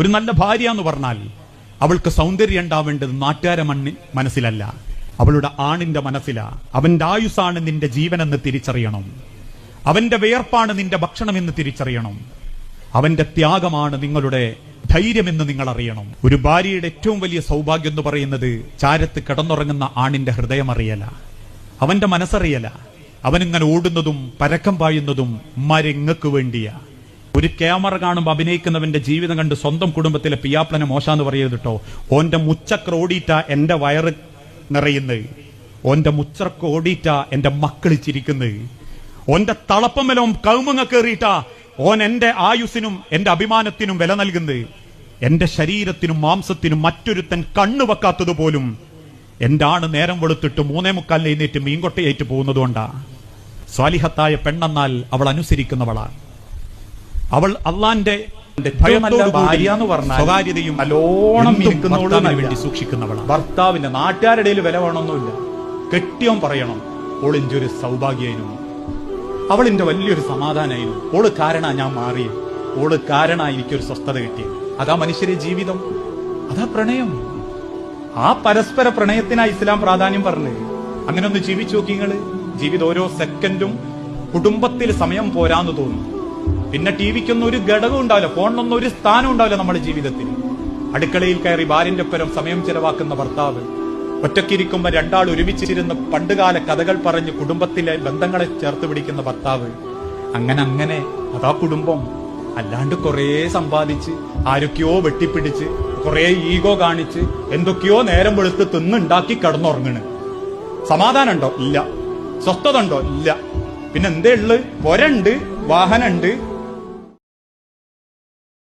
ഒരു നല്ല ഭാര്യ എന്ന് പറഞ്ഞാൽ അവൾക്ക് സൗന്ദര്യം ഉണ്ടാവേണ്ടത് നാട്ടുകാരെ മണ്ണിൽ മനസ്സിലല്ല. അവളുടെ ആണിന്റെ മനസ്സിലാ. അവന്റെ ആയുസാണ് നിന്റെ ജീവനെന്ന് തിരിച്ചറിയണം. അവന്റെ വിയർപ്പാണ് നിന്റെ ഭക്ഷണമെന്ന് തിരിച്ചറിയണം. അവന്റെ ത്യാഗമാണ് നിങ്ങളുടെ ധൈര്യമെന്ന് നിങ്ങൾ അറിയണം ഒരു ഭാര്യയുടെ ഏറ്റവും വലിയ സൗഭാഗ്യം എന്ന് പറയുന്നത് ചാരത്ത് കിടന്നുറങ്ങുന്ന ആണിന്റെ ഹൃദയം അറിയല അവന്റെ മനസ്സറിയല. അവനിങ്ങനെ ഓടുന്നതും പരക്കം പായുന്നതും മരങ്ങക്ക് വേണ്ടിയാ? ഒരു ക്യാമറ കാണുമ്പോൾ അഭിനയിക്കുന്നവന്റെ ജീവിതം കണ്ട് സ്വന്തം കുടുംബത്തിലെ പിയാപ്ലനെ മോശാന്ന് പറയരുത് കേട്ടോ ഓന്റെ മുച്ചക്ര ഓടിയിട്ട എന്റെ വയറ് നിറയുന്നത് ഓന്റെ മുച്ചക്ര ഓടിയിട്ട എന്റെ മക്കൾ ചിരിക്കുന്നത് ഓന്റെ തളപ്പമലും കൗമങ്ങ കയറിയിട്ടാ ഓൻ എന്റെ ആയുസിനും എന്റെ അഭിമാനത്തിനും വില നൽകുന്നത് എന്റെ ശരീരത്തിനും മാംസത്തിനും മറ്റൊരുത്തൻ കണ്ണു വെക്കാത്തതുപോലും എന്റെ ആണ് നേരം വെളുത്തിട്ട് മൂന്നേ മുക്കാലിൽ എഴുന്നേറ്റ് മീൻകൊട്ടയേറ്റ് പോകുന്നതുകൊണ്ടാ സ്വാലിഹത്തായ പെണ്ണെന്നാൽ അവൾ അനുസരിക്കുന്നവളാണ് അവൾ അള്ളാന്റെ സ്വകാര്യതയും നല്ലോണം. വേണ്ടി സൂക്ഷിക്കുന്നവളാണ് ഭർത്താവിന്റെ നാട്ടുകാരുടെ വില വേണമെന്നില്ല കെട്ടിയോൻ പറയണം ഒരു സൗഭാഗ്യായിരുന്നു. അവൾ എന്റെ വലിയൊരു സമാധാനായിരുന്നു. ഓൾ കാരണ ഞാൻ മാറി ഓൾ കാരണ എനിക്കൊരു സ്വസ്ഥത കിട്ടി അതാ മനുഷ്യരെ ജീവിതം. അതാ പ്രണയം. ആ പരസ്പര പ്രണയത്തിനാ ഇസ്ലാം പ്രാധാന്യം പറഞ്ഞത്. അങ്ങനെ ഒന്ന് ജീവിച്ചു നോക്കി നിങ്ങൾ. ജീവിതം ഓരോ സെക്കൻഡും കുടുംബത്തിൽ സമയം പോരാന്ന് തോന്നും പിന്നെ ടി വിക്കൊന്നും ഒരു ഘടകം ഉണ്ടാവില്ല ഫോണിനൊന്നും ഒരു സ്ഥാനം ഉണ്ടാവില്ല നമ്മുടെ ജീവിതത്തിൽ അടുക്കളയിൽ കയറി ഭാര്യന്റെ ഒപ്പരം സമയം ചെലവാക്കുന്ന ഭർത്താവ് ഒറ്റക്കിരിക്കുമ്പോൾ രണ്ടാൾ ഒരുമിച്ചിരുന്ന് പണ്ടുകാല കഥകൾ പറഞ്ഞ് കുടുംബത്തിലെ ബന്ധങ്ങളെ ചേർത്ത് പിടിക്കുന്ന ഭർത്താവ് അങ്ങനെ അങ്ങനെ അതാ കുടുംബം. അല്ലാണ്ട് കുറേ സമ്പാദിച്ച് ആരൊക്കെയോ വെട്ടിപ്പിടിച്ച് കുറേ ഈഗോ കാണിച്ച് എന്തൊക്കെയോ നേരം വെളുത്ത് തിന്നുണ്ടാക്കി കിടന്നുറങ്ങണ്. സമാധാനമുണ്ടോ? ഇല്ല. സ്വസ്ഥത ഉണ്ടോ ഇല്ല. പിന്നെ എന്തേ ഉള്ളു? പൊരണ്ട് വാഹനമുണ്ട്